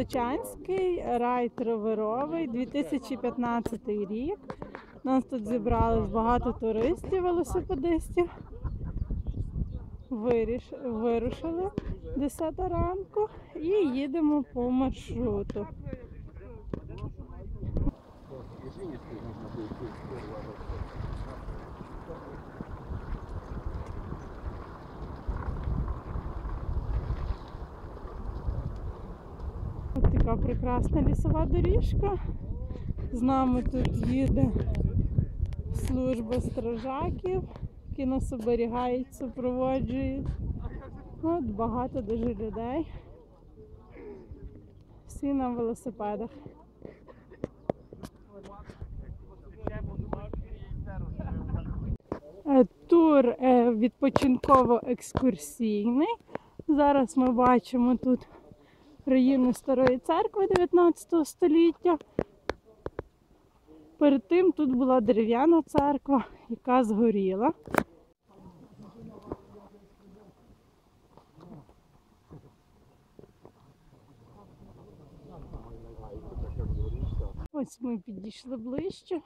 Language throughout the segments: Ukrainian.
Лисичанський райд роверовий 2015 рік. Нас тут зібралось багато туристів, велосипедистів. Вирушили 10 ранку і їдемо по маршруту. Ось така прекрасна лісова доріжка. З нами тут їде служба стражаків, які нас оберігають, супроводжують. От багато дуже людей. Всі на велосипедах. Е, Тур е, відпочинково-екскурсійний. Зараз ми бачимо тут руїни старої церкви 19 століття. Перед тим тут була дерев'яна церква, яка згоріла. Ось ми підійшли ближче.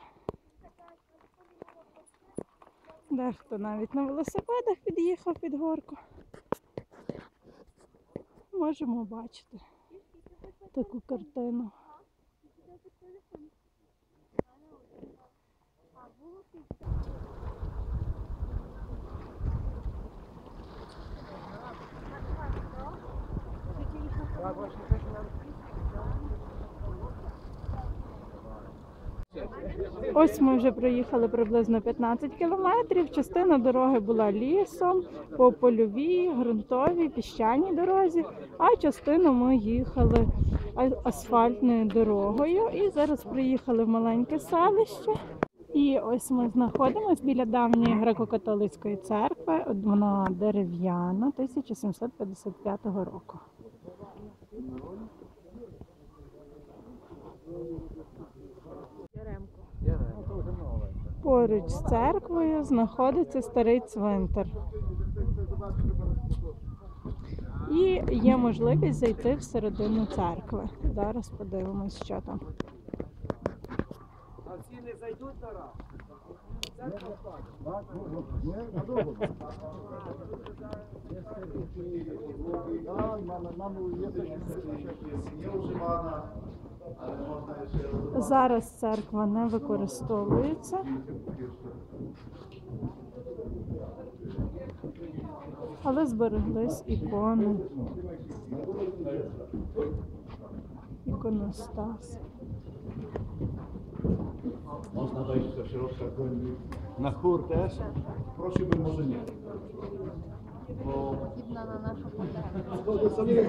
Дехто навіть на велосипедах під'їхав під горку. Можемо бачити таку картину. Ось ми вже проїхали приблизно 15 кілометрів. Частина дороги була лісом, по польовій, ґрунтовій, піщаній дорозі, а частину ми їхали асфальтною дорогою. І зараз приїхали в маленьке селище. І ось ми знаходимося біля давньої греко-католицької церкви. Вона дерев'яна 1755 року. Поруч з церквою знаходиться старий цвинтар. І є можливість зайти всередину церкви. Зараз подивимось, що там. А ці не зайдуть на раз? Зараз церква не використовується. Але збереглись ікони. Іконостас. Można wejść do środka głębiej. Na chór też? Prosiłbym może nie. Bo Подібна на нашу фотографію. Zgodnie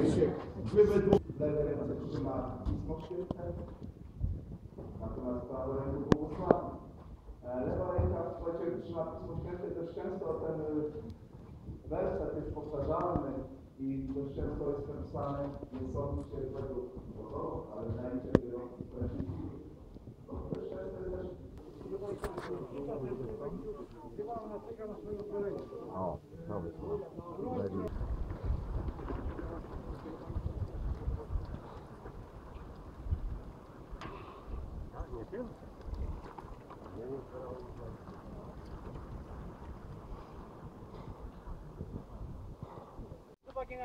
Wy we dwóch. Lewe ręce trzyma Pismo Święte, natomiast prawa ręka błogosławi. E, Lewa ręka, słuchajcie, trzyma Pismo Święte, też często ten y, werset jest powtarzalny i dość często jest napisane nie sądźcie według pozoru, ale znajdzie wyroki sprawiedliwi. To też często jest też O, dobry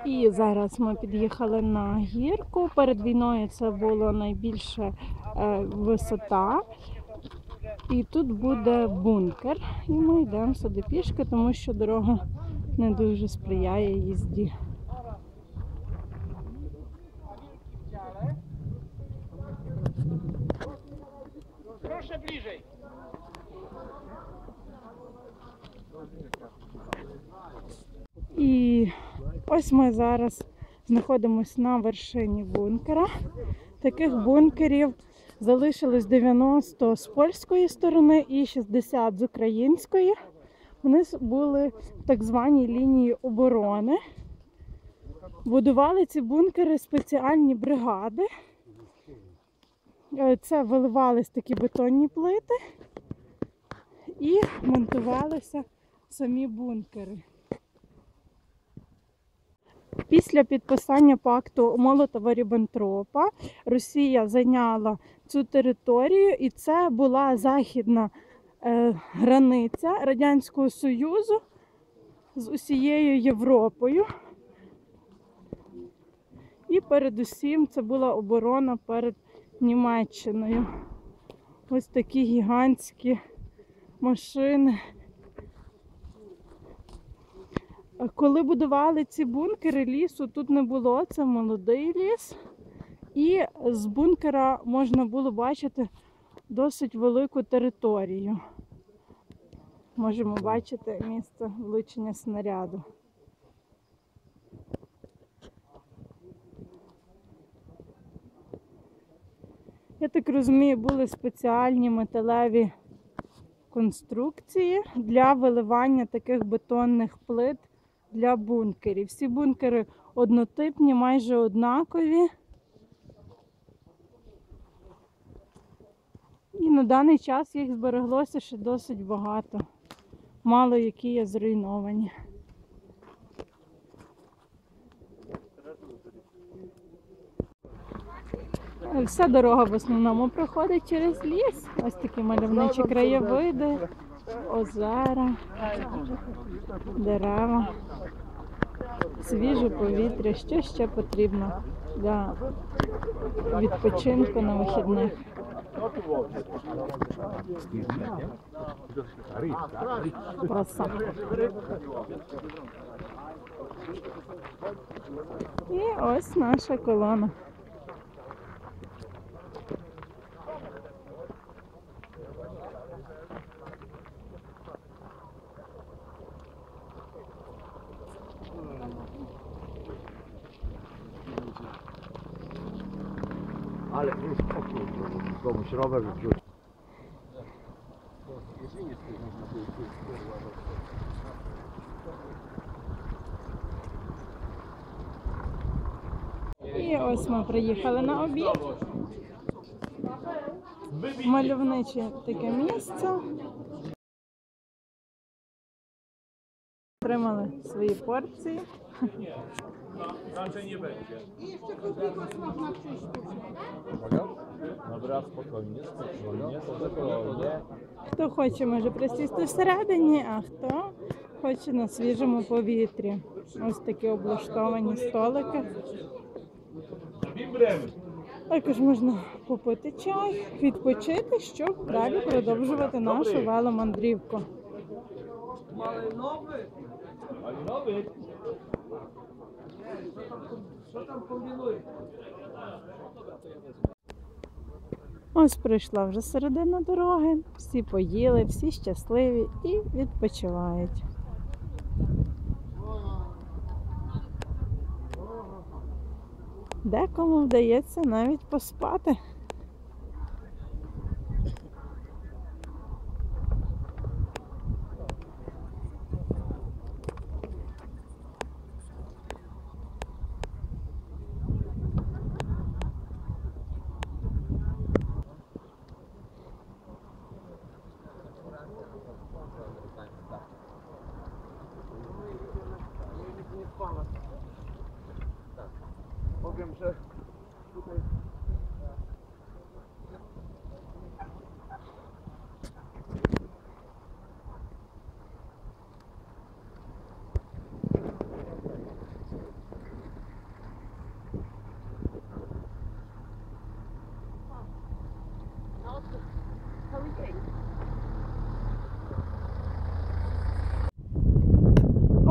І зараз ми під'їхали на гірку. Перед війною це була найбільша е, висота. І тут буде бункер. І ми йдемо сюди пішки, тому що дорога не дуже сприяє їзді. І ось ми зараз знаходимося на вершині бункера. Таких бункерів залишилось 90 з польської сторони і 60 з української. Вони були в так званій лінії оборони. Будували ці бункери спеціальні бригади. Е, Це виливались такі бетонні плити і монтувалися самі бункери. Після підписання пакту Молотова-Ріббентропа Росія зайняла цю територію, і це була західна е, границя Радянського Союзу з усією Європою. І передусім це була оборона перед Німеччиною. Ось такі гігантські машини. А Коли будували ці бункери, лісу тут не було, це молодий ліс. І з бункера можна було бачити досить велику територію. Можемо бачити місце влучення снаряду. Я так розумію, були спеціальні металеві конструкції для виливання таких бетонних плит для бункерів. Всі бункери однотипні, майже однакові. І на даний час їх збереглося ще досить багато. Мало які є зруйновані. Вся дорога в основному проходить через ліс. Ось такі мальовничі краєвиди, озера, дерева, свіже повітря. Що ще потрібно для відпочинку на вихідних? Краса. І ось наша колона. Ale już pokój, komuś rower wrzucił. І ось ми приїхали на обід. Мальовниче таке місце. Отримали свої порції. Хто хоче, може присісти всередині, а хто хоче на свіжому повітрі. Ось такі облаштовані столики. Також можна попити чай, відпочити, щоб далі продовжувати нашу веломандрівку. Ось прийшла вже середина дороги, всі поїли, всі щасливі і відпочивають. Декому вдається навіть поспати.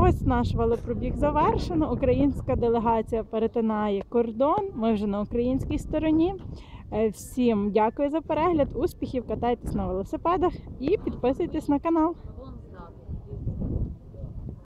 Ось наш велопробіг завершено. Українська делегація перетинає кордон. Ми вже на українській стороні. Е, Всім дякую за перегляд. Успіхів, катайтесь на велосипедах і підписуйтесь на канал.